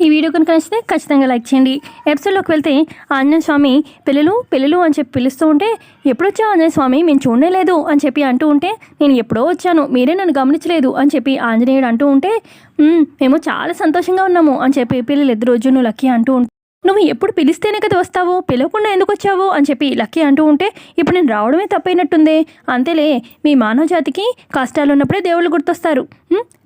ఈ వీడియో కనుక నచ్చితే ఖచ్చితంగా లైక్ చేయండి. ఎపిసోడ్లోకి వెళ్తే ఆంజనేయ స్వామి పిల్లలు పిల్లలు అని చెప్పి పిలుస్తూ ఉంటే ఎప్పుడొచ్చావు ఆంజనేయ స్వామి? మేము చూడలేదు అని చెప్పి అంటూ ఉంటే నేను ఎప్పుడో వచ్చాను. మీరే నన్ను గమనించలేదు అని చెప్పి ఆంజనేయుడు అంటూ ఉంటే మేము చాలా సంతోషంగా ఉన్నాము అని చెప్పి పిల్లలు ఇద్దరు నువ్వు లక్కీ అంటూ నువ్వు ఎప్పుడు పిలిస్తేనే కదా వస్తావు పిలవకుండా ఎందుకు వచ్చావు అని చెప్పి లక్కీ అంటూ ఉంటే ఇప్పుడు నేను రావడమే తప్పైనట్టుంది. అంతేలే మీ మానవ జాతికి కష్టాలు ఉన్నప్పుడే దేవుళ్ళు గుర్తొస్తారు.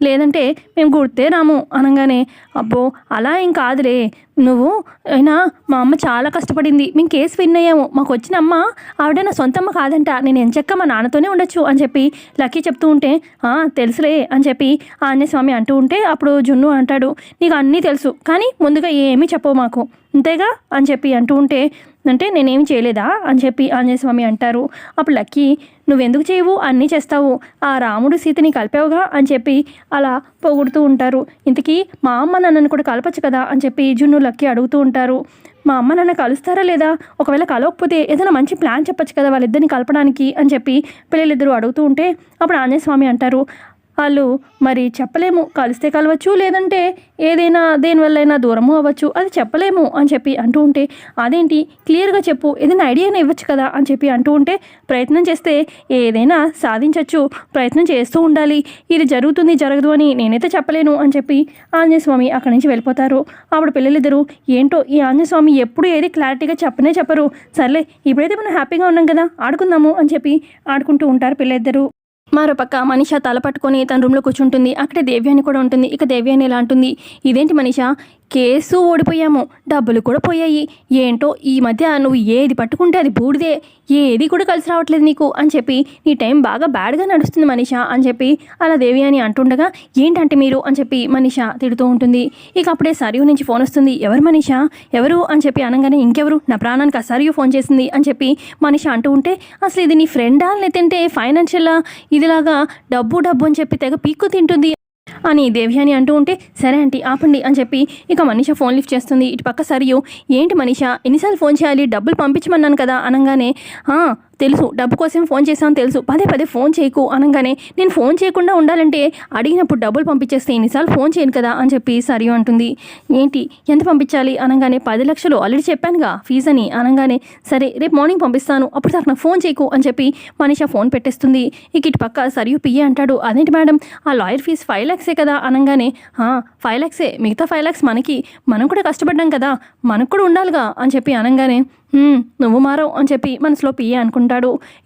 లేదంటే మేము గుర్తే రాము అనగానే అబ్బో అలా ఏం కాదులే. నువ్వు అయినా మా అమ్మ చాలా కష్టపడింది. మేము కేసు విన్ అయ్యాము. మాకు వచ్చిన అమ్మ ఆవిడ నా సొంత అమ్మ కాదంట. నేను ఎంచక్క మా నాన్నతోనే ఉండొచ్చు అని చెప్పి లక్కీ చెప్తూ ఉంటే "ఆ, తెలుసులే అని చెప్పి ఆంజనేయ స్వామి అంటూ ఉంటే అప్పుడు జున్ను అంటాడు నీకు అన్నీ తెలుసు కానీ ముందుగా ఏమీ చెప్పవు మాకు. అంతేగా? అని చెప్పి అంటూ ఉంటే అంటే నేనేమి చేయలేదా? అని చెప్పి ఆంజనేయ స్వామి అంటారు. అప్పుడు లక్కీ నువ్వెందుకు చేయవు? అన్నీ చేస్తావు. ఆ రాముడు సీతని కలిపావుగా? అని చెప్పి అలా పొగుడుతూ ఉంటారు. ఇంతకీ మా అమ్మ నన్నను కూడా కలపచ్చు కదా? అని చెప్పి జున్ను లక్కీ అడుగుతూ ఉంటారు. మా అమ్మ నాన్న కలుస్తారా లేదా? ఒకవేళ కలవకపోతే ఏదైనా మంచి ప్లాన్ చెప్పచ్చు కదా వాళ్ళిద్దరిని కలపడానికి? అని చెప్పి పిల్లలిద్దరూ అడుగుతూ ఉంటే అప్పుడు ఆంజనేయ స్వామి అంటారు. వాళ్ళు మరి చెప్పలేము కలిస్తే కలవచ్చు లేదంటే ఏదైనా దేనివల్లైనా దూరము అవ్వచ్చు అది చెప్పలేము అని చెప్పి అంటూ ఉంటే అదేంటి? క్లియర్గా చెప్పు ఏదైనా ఐడియానే ఇవ్వచ్చు కదా? అని చెప్పి అంటూ ఉంటే ప్రయత్నం చేస్తే ఏదైనా సాధించవచ్చు ప్రయత్నం చేస్తూ ఉండాలి. ఇది జరుగుతుంది జరగదు అని నేనైతే చెప్పలేను అని చెప్పి ఆంజనేయస్వామి అక్కడి నుంచి వెళ్ళిపోతారు. అప్పుడు పిల్లలిద్దరూ ఏంటో ఈ ఆంజనేయస్వామి ఎప్పుడు ఏది క్లారిటీగా చెప్పనే చెప్పరు. సర్లే ఇప్పుడైతే మనం హ్యాపీగా ఉన్నాం కదా ఆడుకుందాము అని చెప్పి ఆడుకుంటూ ఉంటారు పిల్లలిద్దరూ. మరోపక్క మనిష తల పట్టుకొని తన రూమ్లో కూర్చుంటుంది. అక్కడే దేవ్యాని కూడా ఉంటుంది. ఇక దేవ్యాని ఇలా అంటుంది? ఇదేంటి మనిష? కేసు ఓడిపోయాము. డబ్బులు కూడా పోయాయి. ఏంటో ఈ మధ్య నువ్వు ఏది పట్టుకుంటే అది బూడిదే. ఏది కూడా కలిసి రావట్లేదు నీకు అని చెప్పి నీ టైం బాగా బ్యాడ్గా నడుస్తుంది మనీష అని చెప్పి అలా దేవి అని అంటుండగా ఏంటంటే మీరు? అని చెప్పి మనీష తిడుతూ ఉంటుంది. ఇక అప్పుడే సరియు నుంచి ఫోన్ వస్తుంది. ఎవరు మనీష? ఎవరు? అని చెప్పి అనగానే ఇంకెవరు? నా ప్రాణానికి ఆ సరియు ఫోన్ చేసింది. అని చెప్పి మనీష అంటూ ఉంటే అసలు ఇది నీ ఫ్రెండా? లేదంటే ఫైనాన్షియల్? ఇదిలాగా డబ్బు డబ్బు అని చెప్పి తెగ పీక్కు తింటుంది. అని దేవి అని అంటూ ఉంటే సరే ఆంటీ ఆపండి అని చెప్పి ఇక మనీష ఫోన్ లిఫ్ట్ చేస్తుంది. ఇటు పక్క సరియు ఏంటి మనీష ఎన్నిసార్లు ఫోన్ చేయాలి? డబ్బులు పంపించమన్నాను కదా అనగానే తెలుసు. డబ్బు కోసం ఫోన్ చేశాను తెలుసు. పదే పదే ఫోన్ చేయకు అనగానే నేను ఫోన్ చేయకుండా ఉండాలంటే అడిగినప్పుడు డబ్బులు పంపించేస్తే ఎన్నిసార్లు ఫోన్ చేయను కదా అని చెప్పి సరియు అంటుంది. ఏంటి? ఎంత పంపించాలి? అనగానే పది లక్షలు ఆల్రెడీ చెప్పానుగా ఫీజ్ అని అనగానే సరే రేపు మార్నింగ్ పంపిస్తాను. అప్పుడు దాకా నాకు ఫోన్ చేయకు అని చెప్పి మనిష ఫోన్ పెట్టేస్తుంది. ఇక ఇటు పక్క సరియు పియ్య అంటాడు. అదేంటి మేడం? ఆ లాయర్ ఫీజ్ ఫైవ్ ల్యాక్సే కదా అనగానే ఫైవ్ ల్యాక్సే మిగతా ఫైవ్ ల్యాక్స్ మనకి. మనం కూడా కష్టపడ్డాం కదా. మనకు కూడా ఉండాలిగా అని చెప్పి అనగానే నువ్వు మారవు అని చెప్పి మనసులో పియ్య అనుకుంటా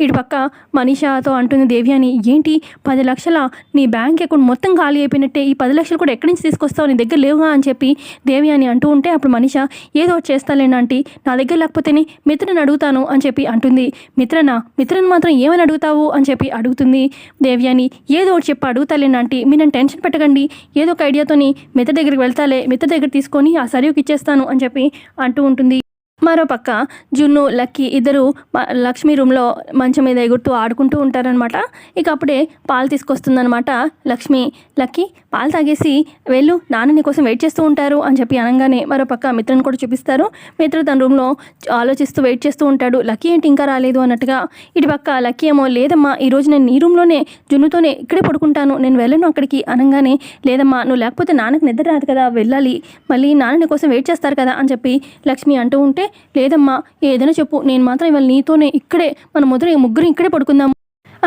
ఇటు పక్క మనీషాతో అంటుంది దేవి అని ఏంటి? పది లక్షల? నీ బ్యాంక్ అకౌంట్ మొత్తం ఖాళీ అయిపోయినట్టే. ఈ పది లక్షలు కూడా ఎక్కడి నుంచి తీసుకొస్తావు? నీ దగ్గర లేవుగా? అని చెప్పి దేవి అని అంటూ ఉంటే అప్పుడు మనీష ఏదో ఒకటి చేస్తాలేండి ఆంటీ. నా దగ్గర లేకపోతేనే మిత్రని అడుగుతాను అని చెప్పి అంటుంది. మిత్రనా? మిత్రని మాత్రం ఏమని అడుగుతావు? అని చెప్పి అడుగుతుంది దేవ్యాని. ఏదో ఒకటి చెప్పి అడుగుతాలేనా ఆంటీ. మీరు నన్ను టెన్షన్ పెట్టకండి. ఏదో ఒక ఐడియాతోని మిత్ర దగ్గరికి వెళ్తాలే. మిత్ర దగ్గర తీసుకొని ఆ సరివుకి ఇచ్చేస్తాను అని చెప్పి అంటూ ఉంటుంది. మరోపక్క జున్ను లక్కీ ఇద్దరు మ- లక్ష్మి రూమ్లో మంచం మీద ఎగురుతూ ఆడుకుంటూ ఉంటారనమాట ఇక అప్పుడే పాలు తీసుకొస్తుందనమాట లక్ష్మి లక్కీ పాలు తాగేసి వెళ్ళు నాన్న కోసం వెయిట్ చేస్తూ ఉంటారు అని చెప్పి అనగానే మరోపక్క మిత్రుని కూడా చూపిస్తారు. మిత్రు తన రూమ్లో ఆలోచిస్తూ వెయిట్ చేస్తూ ఉంటాడు. లక్కీ ఏంటి ఇంకా రాలేదు అన్నట్టుగా ఇటు పక్క లక్కీ ఏమో లేదమ్మా ఈరోజు నేను నీ రూమ్లోనే జున్నుతోనే ఇక్కడే పడుకుంటాను నేను వెళ్ళను అక్కడికి అనగానే లేదమ్మా నువ్వు లేకపోతే నాన్నకు నిద్ర రాదు కదా వెళ్ళాలి మళ్ళీ నాన్న కోసం వెయిట్ చేస్తారు కదా అని చెప్పి లక్ష్మి అంటూ ఉంటే లేదమ్మా ఏదైనా చెప్పు. నేను మాత్రం ఇవాళ నీతోనే ఇక్కడే మన ముద్ర ముగ్గురు ఇక్కడే పడుకుందాం.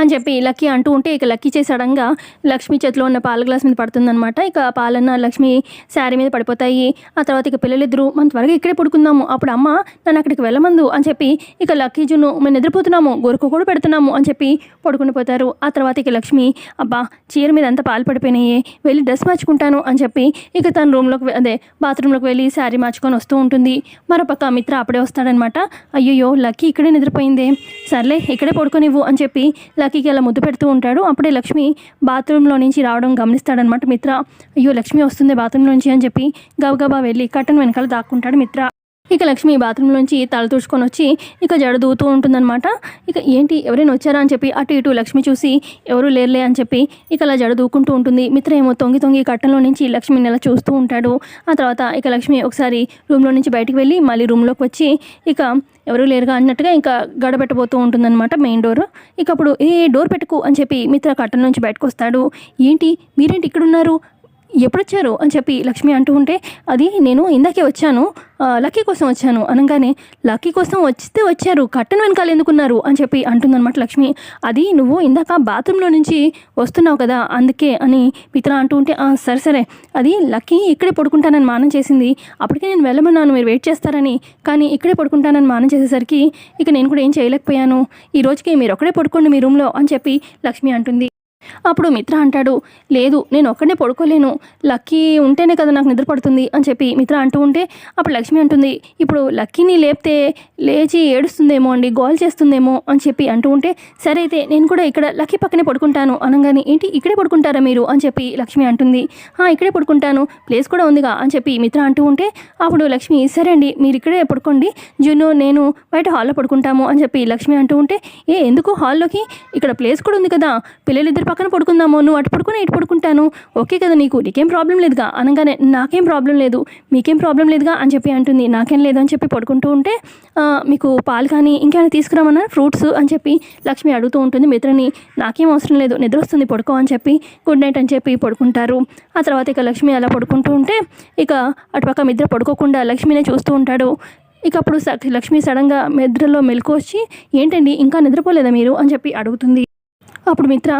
అని చెప్పి లక్కీ అంటూ ఉంటే ఇక లక్కీ చేసాడంగా లక్ష్మి చేతిలో ఉన్న పాల గ్లాస్ మీద పడుతుందనమాట ఇక పాలన్న లక్ష్మి శారీ మీద పడిపోతాయి. ఆ తర్వాత ఇక పిల్లలిద్దరూ మనం త్వరగా ఇక్కడే పడుకుందాము. అప్పుడు అమ్మ నన్ను అక్కడికి వెళ్ళమందు అని చెప్పి ఇక లక్కీ జును మేము నిద్రపోతున్నాము. గొరకు కూడా పెడుతున్నాము అని చెప్పి పడుకుని పోతారు. ఆ తర్వాత ఇక లక్ష్మి అబ్బా చీర మీద అంతా పాలు పడిపోయినాయి. వెళ్ళి డ్రెస్ మార్చుకుంటాను అని చెప్పి ఇక తన రూమ్లోకి అదే బాత్రూంలోకి వెళ్ళి శారీ మార్చుకొని వస్తూ ఉంటుంది. మరోపక్క మిత్ర అప్పుడే వస్తాడనమాట అయ్యయ్యో లక్కీ ఇక్కడే నిద్రపోయిందే. సర్లే ఇక్కడే పడుకోనివ్వు అని చెప్పి లక్కీకి ఇలా ముద్దు పెడుతూ ఉంటాడు. అప్పుడే లక్ష్మి బాత్రూంలో నుంచి రావడం గమనిస్తాడనమాట మిత్ర అయ్యో లక్ష్మి వస్తుంది బాత్రూంలో నుంచి అని చెప్పి గబగబా వెళ్ళి కట్టన్ వెనకాల దాక్కుంటాడు మిత్ర. ఇక లక్ష్మి బాత్రూంలోంచి తల తుడుచుకొని వచ్చి ఇక జడ దూతూ ఉంటుందన్నమాట. ఇక ఏంటి ఎవరైనా వచ్చారా అని చెప్పి అటు ఇటు లక్ష్మి చూసి ఎవరు లేరులే అని చెప్పి ఇక అలా జడ దూకుంటూ ఉంటుంది. మిత్ర ఏమో తొంగి తొంగి కట్టంలో నుంచి లక్ష్మిని అలా చూస్తూ ఉంటాడు. ఆ తర్వాత ఇక లక్ష్మి ఒకసారి రూమ్లో నుంచి బయటికి వెళ్ళి మళ్ళీ రూమ్లోకి వచ్చి ఇక ఎవరు లేరుగా అన్నట్టుగా ఇంకా గడబెట్టబోతూ ఉంటుందన్నమాట మెయిన్ డోర్ ఇక అప్పుడు ఏ డోర్ పెట్టుకు అని చెప్పి మిత్ర కట్టం నుంచి బయటకు వస్తాడు ఏంటి? మీరేంటి ఇక్కడ ఉన్నారు ఎప్పుడొచ్చారు అని చెప్పి లక్ష్మి అంటూ ఉంటే అది నేను ఇందాకే వచ్చాను లక్కీ కోసం వచ్చాను అనగానే లక్కీ కోసం వస్తే వచ్చారు కట్టను వెనకాల ఎందుకున్నారు అని చెప్పి అంటుందన్నమాట లక్ష్మి. అది నువ్వు ఇందాక బాత్రూంలో నుంచి వస్తున్నావు కదా అందుకే అని మిత్ర అంటూ ఉంటే సరే సరే. అది లక్కీ ఇక్కడే పడుకుంటానని మానం చేసింది. అప్పటికే నేను వెళ్ళమన్నాను మీరు వెయిట్ చేస్తారని. కానీ ఇక్కడే పడుకుంటానని మానం చేసేసరికి ఇక నేను కూడా ఏం చేయలేకపోయాను. ఈ రోజుకి మీరు ఒక్కడే పడుకోండి మీ రూమ్లో అని చెప్పి లక్ష్మి అంటుంది. అప్పుడు మిత్ర అంటాడు లేదు నేను ఒక్కడనే పడుకోలేను. లక్కీ ఉంటేనే కదా నాకు నిద్ర పడుతుంది అని చెప్పి మిత్ర అంటూ ఉంటే అప్పుడు లక్ష్మి అంటుంది ఇప్పుడు లక్కీని లేపితే లేచి ఏడుస్తుందేమో అండి గోల్ చేస్తుందేమో అని చెప్పి అంటూ ఉంటే సరే అయితే నేను కూడా ఇక్కడ లక్కీ పక్కనే పడుకుంటాను. అనగానే ఏంటి ఇక్కడే పడుకుంటారా మీరు? అని చెప్పి లక్ష్మి అంటుంది "ఆ, ఇక్కడే పడుకుంటాను. ప్లేస్ కూడా ఉందిగా అని చెప్పి మిత్ర అంటూ ఉంటే అప్పుడు లక్ష్మి సరే అండి మీరు ఇక్కడే పడుకోండి. జున్ను నేను బయట హాల్లో పడుకుంటాము అని చెప్పి లక్ష్మి అంటూ ఉంటే ఏ ఎందుకు హాల్లోకి? ఇక్కడ ప్లేస్ కూడా ఉంది కదా. పిల్లలిద్దరు పక్కన పడుకుందాము నువ్వు అటు పడుకుని ఇటు పడుకుంటాను. ఓకే కదా నీకు నీకేం ప్రాబ్లం లేదుగా? అనగానే నాకేం ప్రాబ్లం లేదు. మీకేం ప్రాబ్లం లేదుగా? అని చెప్పి అంటుంది. నాకేం లేదు అని చెప్పి పడుకుంటూ ఉంటే మీకు పాలు కానీ ఇంకేమైనా తీసుకురామన్నా? ఫ్రూట్స్ అని చెప్పి లక్ష్మి అడుగుతూ ఉంటుంది మిత్రని. నాకేం అవసరం లేదు నిద్ర వస్తుంది పడుకో అని చెప్పి గుడ్ నైట్ అని చెప్పి పడుకుంటారు. ఆ తర్వాత ఇక లక్ష్మి అలా పడుకుంటూ ఉంటే ఇక అటుపక్క మిద్ర పడుకోకుండా లక్ష్మినే చూస్తూ ఉంటాడు. ఇక అప్పుడు లక్ష్మి సడన్గా నిద్రలో మెలకు వచ్చి ఏంటండి ఇంకా నిద్రపోలేదా మీరు? అని చెప్పి అడుగుతుంది. అప్పుడు మిత్ర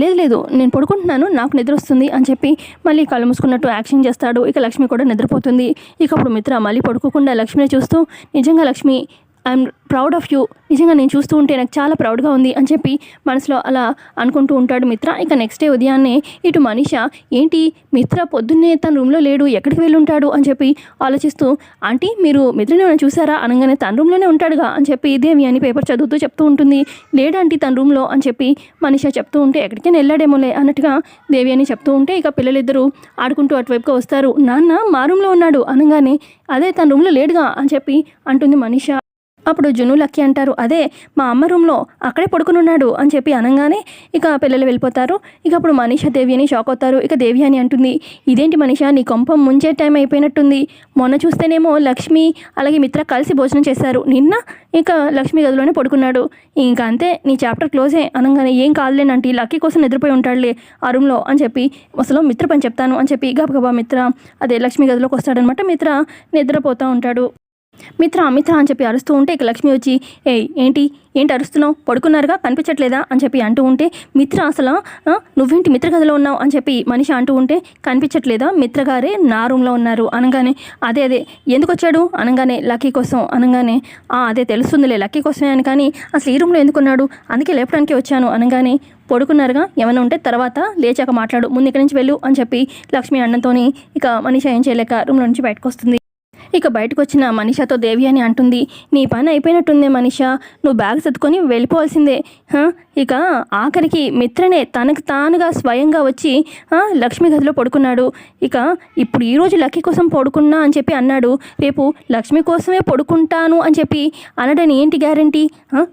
లేదు లేదు నేను పడుకుంటున్నాను నాకు నిద్ర వస్తుంది అని చెప్పి మళ్ళీ కళ్ళు మూసుకున్నట్టు యాక్షన్ చేస్తాడు. ఇక లక్ష్మి కూడా నిద్రపోతుంది. ఇక అప్పుడు మిత్ర మళ్ళీ పడుకోకుండా లక్ష్మిని చూస్తూ నిజంగా Lakshmi I'm proud of you నిజంగా నేను చూస్తూ ఉంటే నాకు చాలా ప్రౌడ్గా ఉంది అని చెప్పి మనసులో అలా అనుకుంటూ ఉంటాడు మిత్ర. ఇక నెక్స్ట్ డే ఉదయాన్నే ఇటు మనీష ఏంటి మిత్ర పొద్దున్నే తన రూమ్లో లేడు ఎక్కడికి వెళ్ళి ఉంటాడు అని చెప్పి ఆలోచిస్తూ ఆంటీ మీరు మిత్రని ఏమైనా చూసారా? అనగానే తన రూమ్లోనే ఉంటాడుగా? అని చెప్పి దేవి అని పేపర్ చదువుతూ చెప్తూ ఉంటుంది. లేడంటీ తన రూమ్లో అని చెప్పి మనీష చెప్తూ ఉంటే ఎక్కడికైనా వెళ్ళాడేమోలే అన్నట్టుగా దేవి అని చెప్తూ ఉంటే ఇక పిల్లలిద్దరూ ఆడుకుంటూ అటువైపుగా వస్తారు. నాన్న మా రూమ్లో ఉన్నాడు. అనగానే అదే తన రూమ్లో లేడుగా అని చెప్పి అంటుంది మనీష. అప్పుడు జును లక్కీ అంటారు అదే మా అమ్మ రూమ్లో అక్కడే పడుకుని ఉన్నాడు అని చెప్పి అనగానే ఇక పిల్లలు వెళ్ళిపోతారు. ఇక అప్పుడు మనీషా దేవి అని షాక్ అవుతారు. ఇక దేవి అని అంటుంది ఇదేంటి మనీషా నీ కొంపం ముంచే టైం అయిపోయినట్టుంది. మొన్న చూస్తేనేమో లక్ష్మి అలాగే మిత్ర కలిసి భోజనం చేశారు. నిన్న ఇక లక్ష్మి గదిలోనే పడుకున్నాడు. ఇంకా అంతే నీ చాప్టర్ క్లోజే అనగానే ఏం కాదులేనంటే లక్కీ కోసం నిద్రపోయి ఉంటాడులే ఆ రూమ్లో అని చెప్పి అసలు మిత్ర పని చెప్తాను అని చెప్పి గబగబా మిత్ర అదే లక్ష్మి గదిలోకి వస్తాడనమాట మిత్ర నిద్రపోతూ ఉంటాడు. మిత్ర మిత్ర అని చెప్పి అరుస్తూ ఉంటే ఇక లక్ష్మి వచ్చి ఏ ఏంటి? ఏంటి అరుస్తున్నావు? పడుకున్నారుగా? కనిపించట్లేదా? అని చెప్పి అంటూ ఉంటే మిత్ర అసలు? నువ్వేంటి మిత్ర గదిలో ఉన్నావు? అని చెప్పి మనిషి అంటూ ఉంటే కనిపించట్లేదా? మిత్ర గారే నా రూమ్లో ఉన్నారు. అనగానే అదే అదే ఎందుకు వచ్చాడు? అనగానే లక్కీ కోసం. అనగానే "ఆ, అదే తెలుస్తుందిలే లక్కీ కోసమే అని కానీ అసలు ఈ రూమ్లో ఎందుకున్నాడు అందుకే లేపడానికి వచ్చాను. అనగానే పడుకున్నారుగా? ఏమైనా ఉంటే తర్వాత లేచాక మాట్లాడు. ముందు ఇక్కడి నుంచి వెళ్ళు అని చెప్పి లక్ష్మి అన్నంతో ఇక మనిషి ఏం చేయలేక రూమ్లో నుంచి బయటకు వస్తుంది. ఇక బయటకు వచ్చిన మనిషాతో దేవి అని అంటుంది నీ పని అయిపోయినట్టుందే మనిష నువ్వు బ్యాగ్ సర్దుకొని వెళ్ళిపోవాల్సిందే. ఇక ఆఖరికి మిత్రనే తనకు తానుగా స్వయంగా వచ్చి లక్ష్మి గదిలో పడుకున్నాడు. ఇక ఇప్పుడు ఈరోజు లక్కీ కోసం పడుకున్నా అని చెప్పి అన్నాడు. రేపు లక్ష్మి కోసమే పడుకుంటాను అని చెప్పి అనడని ఏంటి గ్యారంటీ?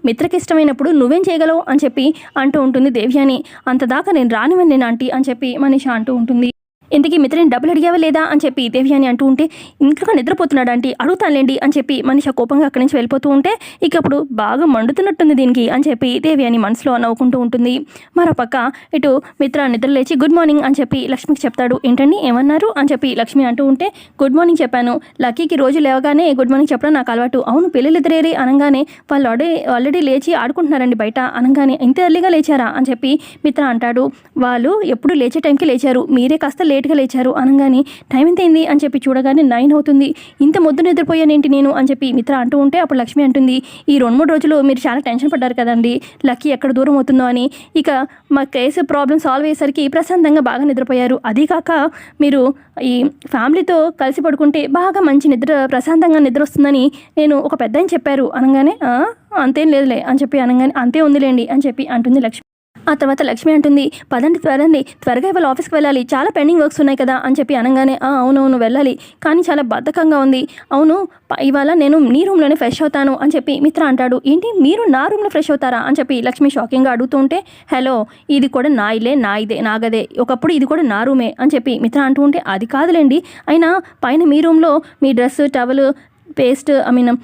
మిత్రకి ఇష్టమైనప్పుడు నువ్వేం చేయగలవు అని చెప్పి అంటూ ఉంటుంది దేవ్యాని. అంతదాకా నేను రానివని నేను ఆంటీ అని చెప్పి మనిష అంటూ ఉంటుంది. ఇంతకీ మిత్రని డబ్బులు అడిగావా లేదా అని చెప్పి దేవి అని అంటూ ఉంటే ఇంకా నిద్రపోతున్నాడు అంటే అడుగుతానులేండి అని చెప్పి మనిషి కోపంగా అక్కడి నుంచి వెళ్ళిపోతూ ఉంటే ఇక అప్పుడు బాగా మండుతున్నట్టుంది దీనికి అని చెప్పి దేవి అని మనసులో నవ్వుకుంటూ ఉంటుంది. మరోపక్క ఇటు మిత్ర నిద్ర లేచి గుడ్ మార్నింగ్ అని చెప్పి లక్ష్మికి చెప్తాడు. ఏంటండి? ఏమన్నారు? అని చెప్పి లక్ష్మి అంటూ ఉంటే గుడ్ మార్నింగ్ చెప్పాను. లక్కీకి రోజు లేవగానే గుడ్ మార్నింగ్ చెప్పడం నాకు అలవాటు. అవును పిల్లలు ఇద్దరేరి అనగానే వాళ్ళు ఆల్రెడీ ఆల్రెడీ లేచి ఆడుకుంటున్నారండి బయట అనగానే ఇంత ఎర్లీగా లేచారా? అని చెప్పి మిత్ర అంటాడు. వాళ్ళు ఎప్పుడు లేచే టైంకి లేచారు. మీరే కాస్త లేట్గా లేచారు అనగానే టైం ఎంత అయింది అని చెప్పి చూడగానే నైన్ అవుతుంది. ఇంత మొద్దు నిద్రపోయానేంటి నేను? అని చెప్పి మిత్ర అంటూ ఉంటే అప్పుడు లక్ష్మి అంటుంది ఈ రెండు మూడు రోజులు మీరు చాలా టెన్షన్ పడ్డారు కదండి. లక్కీ ఎక్కడ దూరం అవుతుందో అని. ఇక మా కేసు ప్రాబ్లం సాల్వ్ అయ్యేసరికి ప్రశాంతంగా బాగా నిద్రపోయారు. అదీ కాక మీరు ఈ ఫ్యామిలీతో కలిసి పడుకుంటే బాగా మంచి నిద్ర ప్రశాంతంగా నిద్ర వస్తుందని నేను ఒక పెద్ద చెప్పారు. అనగానే అంతేం లేదులే అని చెప్పి అనగానే అంతే ఉందిలేండి అని చెప్పి అంటుంది లక్ష్మి. ఆ తర్వాత లక్ష్మి అంటుంది పదండి త్వరండి త్వరగా ఇవాళ ఆఫీస్కి వెళ్ళాలి. చాలా పెండింగ్ వర్క్స్ ఉన్నాయి కదా అని చెప్పి అనగానే "ఆ, అవునవును వెళ్ళాలి. కానీ చాలా బద్ధకంగా ఉంది. అవును ప- ఇవాళ నేను నీ రూమ్లోనే ఫ్రెష్ అవుతాను అని చెప్పి మిత్ర అంటాడు. ఏంటి మీరు నా రూమ్లో ఫ్రెష్ అవుతారా? అని చెప్పి లక్ష్మి షాకింగ్గా అడుగుతుంటే హలో ఇది కూడా నా ఇల్లే నా ఇదే నాగదే. ఒకప్పుడు ఇది కూడా నా రూమే అని చెప్పి మిత్ర అంటూ ఉంటే అది కాదులేండి. అయినా పైన మీ రూమ్లో మీ dress towel paste I mean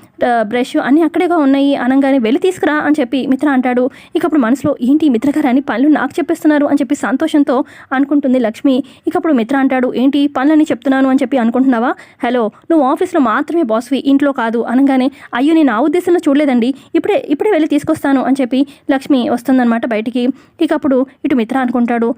brush అన్నీ అక్కడేగా ఉన్నాయి. అనగానే వెళ్ళి తీసుకురా అని చెప్పి మిత్ర అంటాడు. ఇక అప్పుడు మనసులో ఏంటి మిత్ర గారు అని పనులు నాకు చెప్పేస్తున్నారు? అని చెప్పి సంతోషంతో అనుకుంటుంది లక్ష్మి. ఇక అప్పుడు మిత్ర అంటాడు ఏంటి పనులని చెప్తున్నాను? అని చెప్పి అనుకుంటున్నావా? హలో నువ్వు ఆఫీస్లో మాత్రమే బాస్వి ఇంట్లో కాదు. అనగానే అయ్యో నేను ఆ ఉద్దేశంలో చూడలేదండి. ఇప్పుడే ఇప్పుడే వెళ్ళి తీసుకొస్తాను. అని చెప్పి లక్ష్మి వస్తుందన్నమాట బయటికి. ఇక అప్పుడు ఇటు మిత్ర అనుకుంటాడు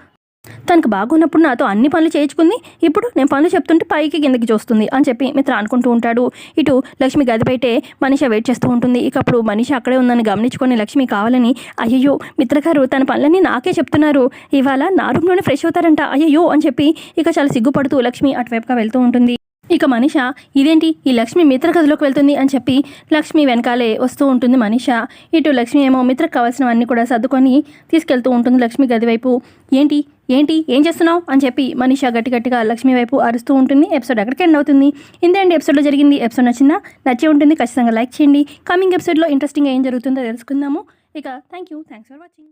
తనకు బాగున్నప్పుడు నాతో అన్ని పనులు చేయించుకుంది. ఇప్పుడు నేను పనులు చెప్తుంటే పైకి కిందకి చూస్తుంది అని చెప్పి మిత్ర అనుకుంటూ ఉంటాడు. ఇటు లక్ష్మి గది బయటే మనిషి వెయిట్ చేస్తూ ఉంటుంది. ఇక అప్పుడు మనిషి అక్కడే ఉందని గమనించుకొని లక్ష్మి కావాలని అయ్యయ్యో మిత్ర గారు తన పనులన్నీ నాకే చెప్తున్నారు. ఇవాళ నా రూమ్లోనే ఫ్రెష్ అవుతారంట. అయ్యయ్యో అని చెప్పి ఇక చాలా సిగ్గుపడుతూ లక్ష్మి అటువైపుగా వెళ్తూ ఉంటుంది. ఇక మనిష ఇదేంటి? ఈ లక్ష్మి మిత్ర గదిలోకి వెళ్తుంది అని చెప్పి లక్ష్మి వెనకాలే వస్తూ ఉంటుంది మనిష. ఇటు లక్ష్మి ఏమో మిత్రకు కావాల్సినవన్నీ కూడా సర్దుకొని తీసుకెళ్తూ ఉంటుంది లక్ష్మి గది వైపు. ఏంటి? ఏంటి? ఏం చేస్తున్నావు? అని చెప్పి మనిష గట్టి గట్టిగా లక్ష్మి వైపు అరుస్తూ ఉంటుంది. ఎపిసోడ్ ఎక్కడికి ఎండ్ అవుతుంది. ఇంతేంటి ఎపిసోడ్లో జరిగింది. ఎపిసోడ్ నచ్చిందా? నచ్చే ఉంటుంది. ఖచ్చితంగా లైక్ చేయండి. కమింగ్ ఎపిసోడ్లో ఇంట్రెస్టింగ్ ఏం జరుగుతుందో తెలుసుకుందాము. ఇక thank you thanks for watching.